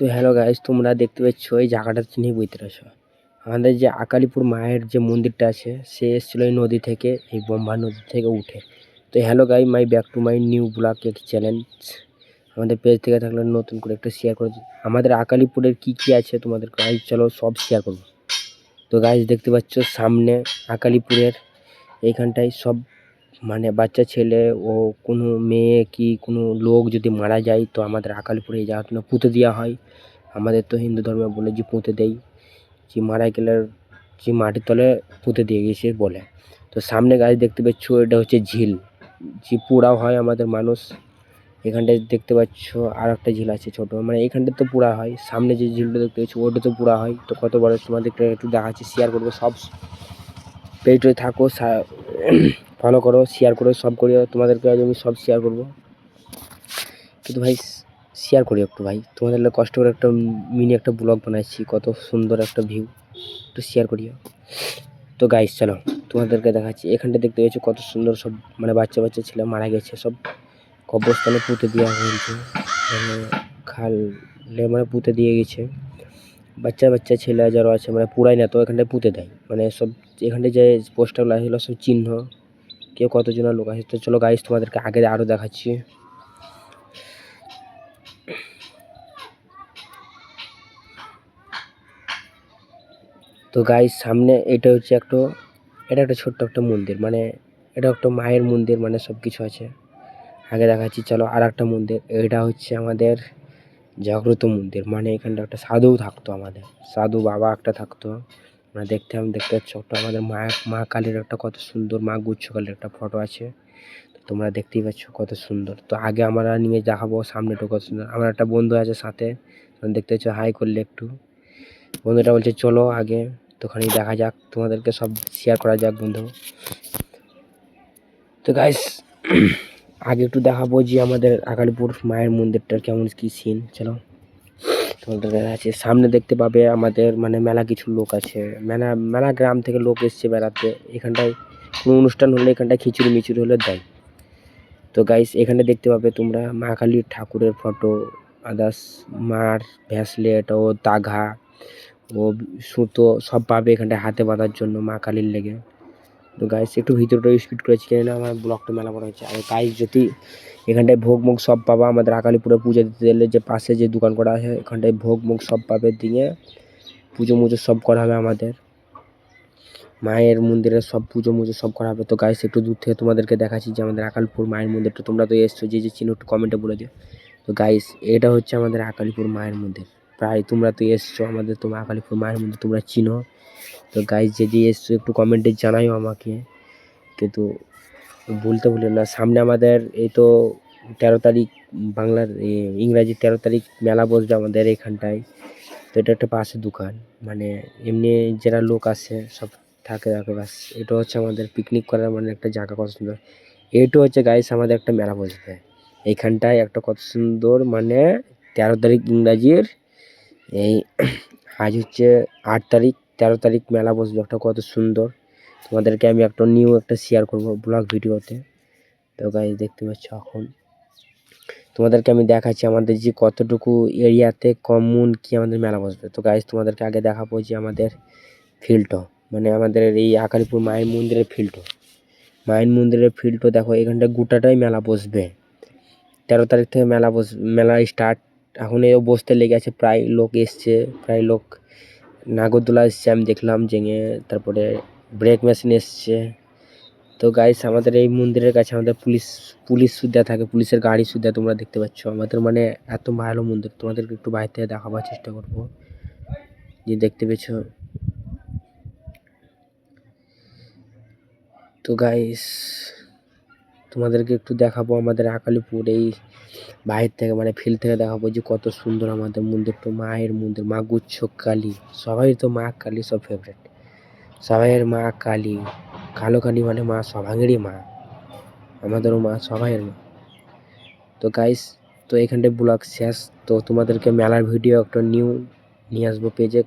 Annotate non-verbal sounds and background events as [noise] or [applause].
তো hello guys তোমরা দেখতে পাচ্ছ এই জায়গাটা চিনি বুঝতে পারছ আমাদের যে আকালিপুর মায়ের যে মন্দিরটা আছে, সে এসেছিল এই নদী থেকে, এই ব্রহ্মা নদী থেকে উঠে। তো hello guy my back to my new blog এক চ্যালেঞ্জ আমাদের পেজ থেকে থাকলে নতুন করে একটা শেয়ার করে। আমাদের আকালিপুরের কি কি আছে তোমাদের গাইজ চলো সব শেয়ার করব। তো গাইজ দেখতে পাচ্ছ সামনে আকালিপুরের এইখানটায় সব মানে বাচ্চা ছেলে ও কোনো মেয়ে কি কোনো লোক যদি মারা যায় তো আমাদের আকালিপুরে এই জায়গাটা পুঁতে দেওয়া হয়। আমাদের তো হিন্দু ধর্মে বলে যে পুঁতে দেয় যে মারা গেলে যে মাটির তলে পুঁতে দিয়ে গেছে বলে। তো সামনে গাছ দেখতে পাচ্ছ, এটা হচ্ছে ঝিল। যে পোড়াও হয় আমাদের মানুষ। এখানটায় দেখতে পাচ্ছ আর একটা ঝিল আছে ছোটো। মানে এখানটা তো পোড়া হয়। সামনে যে ঝিলটা দেখতে পাচ্ছ, ওটা তো পোড়া হয়। তো কত বড় তোমাদেরকে একটু দেখাচ্ছি শেয়ার করব সব। পেজে থাকো ফলো করো শেয়ার করো, সব করি তোমাদেরকে আজ আমি সব শেয়ার করব। কিন্তু ভাই শেয়ার করি একটু ভাই। তোমাদের কষ্ট করে একটা মিনি একটা ব্লগ বানাচ্ছি কত সুন্দর একটা ভিউ একটু শেয়ার করিও। তো গাইস চলো, তোমাদেরকে দেখাচ্ছি। এখানটা দেখতে পেয়েছ কত সুন্দর সব মানে বাচ্চা বাচ্চা ছেলে মারা গেছে, সব কবরস্থানে পুঁতে দেওয়া হয়েছে। মানে খালে মানে পুঁতে দিয়ে গেছে। বাচ্চা বাচ্চা ছেলে যারা আছে মানে পুরাই না, তো এখানটায় পুঁতে দেয়। মানে সব, এখানটায় যে পোস্টারগুলো আছে সব চিহ্ন। কেউ কতজনের লোক আছে তো চলো গাইস তোমাদেরকে আগে আরও দেখাচ্ছি। তো গাইস সামনে এটা হচ্ছে একটা, এটা একটা ছোট্ট একটা মন্দির মানে এটা একটা মায়ের মন্দির মানে সব কিছু আছে। আগে দেখাচ্ছি, চলো আর একটা মন্দির, এটা হচ্ছে আমাদের জাগ্রত মন্দির মানে এখানটা একটা সাধু থাকতো আমাদের, সাধু বাবা একটা থাকতো। আমরা দেখতে আমি দেখতে পাচ্ছি একটা আমাদের মা মা কালীর একটা কত সুন্দর, মা গুচ্ছ কালীর একটা ফটো আছে। তোমরা দেখতেই পাচ্ছ কত সুন্দর। তো আগে আমরা নিয়ে দেখাবো সামনেটা কত সুন্দর আমার একটা বন্ধু আছে সাথে দেখতে পাচ্ছ হাই করলে একটু। বন্ধুটা বলছে, চলো আগে তো ওখানে দেখা যাক, তোমাদেরকে সব শেয়ার করা যাক বন্ধু। তো গাইস [clears throat] আগে একটু দেখাবো যে আমাদের আকালিপুর মায়ের মন্দিরটার কেমন কি সিন চলো। তোমাদের আছে। সামনে দেখতে পাবে আমাদের মানে মেলা কিছু লোক আছে। মেলা মেলা গ্রাম থেকে লোক এসছে বেড়াতে। এখানটায় কোনো অনুষ্ঠান হলে এখানটায় খিচুড়ি মিচুড়ি হলে দেয়। তো গাইস এখানে দেখতে পাবে তোমরা মা কালীর ঠাকুরের ফটো আদার্স মার ভ্যাসলেট ও দাঘা ও সুতো সব পাবে এখানটায় হাতে বাঁধার জন্য মা কালীর লেগে। তো গাইস একটু ভিতরটা স্পিড করেছি কেন না আমার ব্লকটা মেলা বড় হয়েছে। আর গাইস যদি এখানটায় ভোগ মুখ সব পাবা, আমাদের আকালিপুরে পুজো দিতে গেলে যে পাশে যে দোকান করা আছে, এখানটায় ভোগ মুখ সব পাবে, দিয়ে পুজো মুজো সব করা হবে আমাদের। মায়ের মন্দিরে সব পুজো মুজো সব করা হবে। তো গাইস একটু দূর থেকে তোমাদেরকে দেখাচ্ছি যে আমাদের আকালপুর মায়ের মন্দিরটা। তোমরা তো এসছো, যে যে চিনো একটু কমেন্টে বলে দিও। তো গাইস এটা হচ্ছে আমাদের আকালিপুর মায়ের মন্দির। প্রায় তোমরা তো এসছো আমাদের, তোমার আকালিপুর মায়ের মন্দির তোমরা চিনো। তো গাইজ যদি এসছো একটু কমেন্টে জানাইও আমাকে। কিন্তু বলতে ভুলে না, সামনে আমাদের এই তো তেরো তারিখ বাংলার ইংরাজি তেরো তারিখ মেলা বসবে আমাদের এখানটায়। তো এটা একটা পাশে দোকান মানে এমনি যারা লোক আসে, সব থাকে থাকে বাস এটা হচ্ছে আমাদের পিকনিক করার মানে একটা জায়গা কত সুন্দর। এটা হচ্ছে গাইস আমাদের একটা মেলা বসবে। এইখানটায় একটা কত সুন্দর মানে তেরো তারিখ ইংরাজির, এই, আজ হচ্ছে আট তারিখ তেরো তারিখ মেলা বসবে, একটা কত সুন্দর। তোমাদেরকে আমি একটা নিউ একটা শেয়ার করব ব্লগ ভিডিওতে। তো গাইজ দেখতে পাচ্ছ এখন। তোমাদেরকে আমি দেখাচ্ছি আমাদের যে কতটুকু এরিয়াতে কমন কি আমাদের মেলা বসবে। তো গাইজ তোমাদেরকে আগে দেখাবো যে আমাদের ফিল্ডটা মানে আমাদের এই আকালিপুর মায়ের মন্দিরের ফিল্ডটা মায়ের মন্দিরের ফিল্ডটা দেখো, এখানটা গোটাটাই মেলা বসবে। তেরো তারিখ থেকে মেলা বস, মেলা স্টার্ট এখন এও বসতে লেগে আছে, প্রায় লোক এসছে, প্রায় লোক নাগরদোলা এসছে, আমি দেখলাম জেঙে তারপরে ব্রেক মেশিন এসছে। তো গাইস আমাদের এই মন্দিরের কাছে আমাদের পুলিশ পুলিশ সুদ্ধা থাকে, পুলিশের গাড়ি সুদ্ধা তোমরা দেখতে পাচ্ছ। আমাদের মানে এত ভালো মন্দির, তোমাদেরকে একটু বাইরে থেকে দেখাবার চেষ্টা করব। যে দেখতে পেয়েছ। তো গাইস তোমাদেরকে একটু দেখাবো আমাদের আকালিপুর এই বাইরে থেকে মানে ফিল্ড থেকে দেখাবো যে কত সুন্দর আমাদের মন্দিরটা মায়ের মন্দির, মা গুচ্ছ কালী সবাই তো মা কালী সব ফেভারেট সবাইয়ের মা কালী, কালো কালী মানে মা সবাঙেরই মা। আমাদেরও মা, সবাইয়ের মা। তো গাইস তো এখানটায় ব্লগ শেষ। তো তোমাদেরকে মেলার ভিডিও একটা নিউ নিয়ে আসব পেজে